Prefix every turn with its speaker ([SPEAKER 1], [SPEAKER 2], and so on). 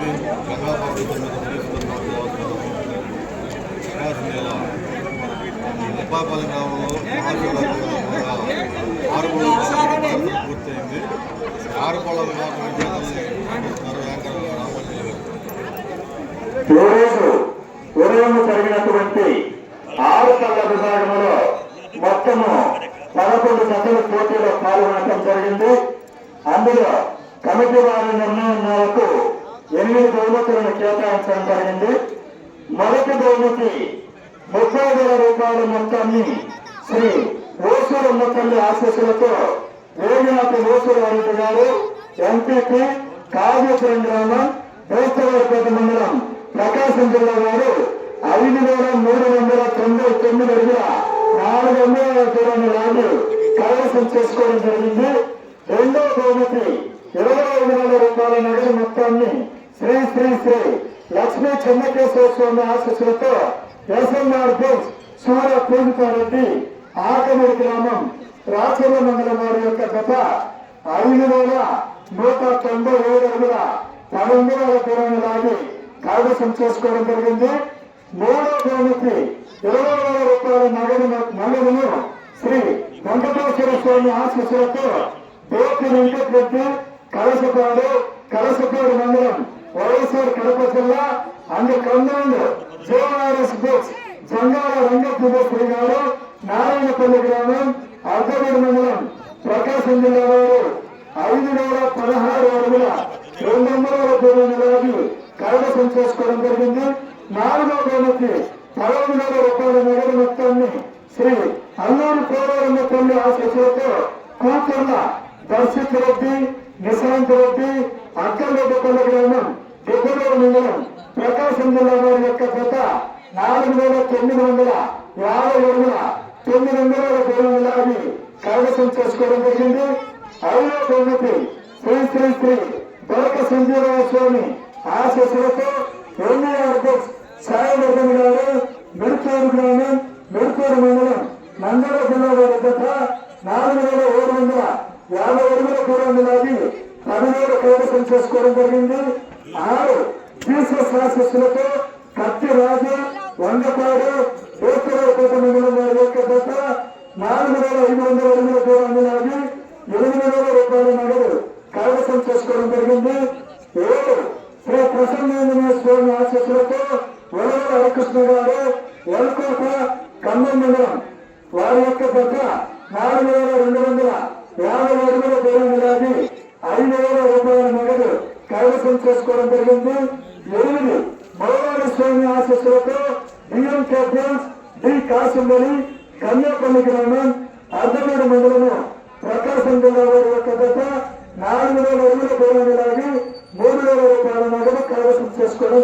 [SPEAKER 1] చెప్పి గంగాబాబు తీసుకున్న ప్రకాశం జిల్లా నిప్పాపల్లి గ్రామంలో ఆరుపొలం పూర్తయింది ఆరుపొలం విభాగం
[SPEAKER 2] జరిగినటువంటి ఆరు కళ్ళ విభాగంలో మొత్తము పదకొండు జతల పోటీలో పాల్గొనడం జరిగింది అందులో కమిటీ వారి నిర్ణయం మేరకు ఎనిమిది బహుమతులను కేటాయించడం జరిగింది మొదటి బహుమతి ముప్పై వేల రూపాయల మొత్తాన్ని శ్రీ ఓసూరు తల్లి ఆశీస్సులతో వేగినాథి ఓసూరు వారి గారు ఎంపీపీ కాళేశ్వరం గ్రామం దోస్తవారిపేట మండలం ప్రకాశం జిల్లా వారు ఐదు వేల మూడు వందల తొంభై తొమ్మిది అడుగుల నాలుగు వందల దూరాన్ని లాగి కైవసం చేసుకోవడం జరిగింది. రెండో బహుమతి ఇరవై ఐదు వేల రూపాయల నగదు మొత్తాన్ని శ్రీ శ్రీ శ్రీ లక్ష్మీ చెన్నకేశ్వర స్వామి ఆశీస్సులతో ఎస్ఎన్ఆర్ బుక్స్ సూర్య పూజితారెడ్డి ఆకమూరి గ్రామం రాచర్ల మండలం వారి యొక్క గత ఐదు వేల నూట తొంభై ఏడు అడుగుల పన్నెండు వేల దూరాన్ని లాగి కైవసం చేసుకోవడం జరిగింది. మూడో బహుమతి ఇరవై వేల రూపాయల నగదు నగదును శ్రీ వెంకటేశ్వర స్వామి ఆశీస్సులతో బోతి వెంకటరెడ్డి కలసపాడు కలసపాడు మండలం వైఎస్ఆర్ కడప జిల్లా అన్ని కర్నూలు జేఆర్ఎస్ బుక్స్ జంగాల రంగప్రభు గారు నారాయణపల్లి గ్రామం అర్ధగూడు మండలం ప్రకాశం జిల్లా వారు. ఐదు వేల పదహారు అడుగుల రెండు వందల దూరం నిలబడి కైవసం చేసుకోవడం జరిగింది. నాలుగో బహుమతి పదహైదు వేల రూపాయల నగదు మొత్తాన్ని శ్రీ అల్లూరు కోరమ్మ తల్లి ఆశతో కూతుర్ల దర్శిత్ రెడ్డి నిశాంత్ రెడ్డి అక్కలరెడ్డిపల్లి గ్రామం దిగులూరు మండలం ప్రకాశం జిల్లా వారి యొక్క గత నాలుగు వేల తొమ్మిది వందల యాభై అడుగుల తొమ్మిది వందల దూరం లాగి కైవసం చేసుకోవడం జరిగింది. ఐదో బహుమతి శ్రీ శ్రీ శ్రీ దొరక సంజీవరావు స్వామి ఆశీస్సులతో ఎన్ఐఆర్ బుక్స్ సాయివర్ధన్ గారు మెరుకూరు గ్రామం మెరుకూరు మండలం నందల జిల్లా వారి గత నాలుగు వేల ఏడు వందల యాభై ఎనిమిది దూరాన్ని లాగి పదివేల చేసుకోవడం జరిగింది. ఆరు జీసస్ ఆశీస్సులతో కత్తి రాజు వంగపాడు దోస్తరావుపేట మండలం వారి యొక్క గత నాలుగు వేల ఐదు వందల ఎనిమిది దూరాన్ని నాది ఎనిమిది వేల రూపాయల నగదు కైవసం చేసుకోవడం జరిగింది. ఏడు శ్రీ ప్రసన్న స్వామి ఆశీస్సులతో వరద హరికృష్ణ గారు వరకోట ఖమ్మం మండలం వారి యొక్క గత నాలుగు వేల రెండు వందల యాభై అడుగుల దూరం నాది ఐదు వేల కైవసం చేసుకోవడం జరిగింది. ఎనిమిది మౌలాని స్వామి ఆశస్సులతో D M captains D Kasimbali Kanyapalli గ్రామం అర్ధమేడు మండలము ప్రకాశం జిల్లా వారి యొక్క గత నాలుగు వేల అడుగుల దూరం మూడు వేల రూపాయల నగదు కైవసం చేసుకోవడం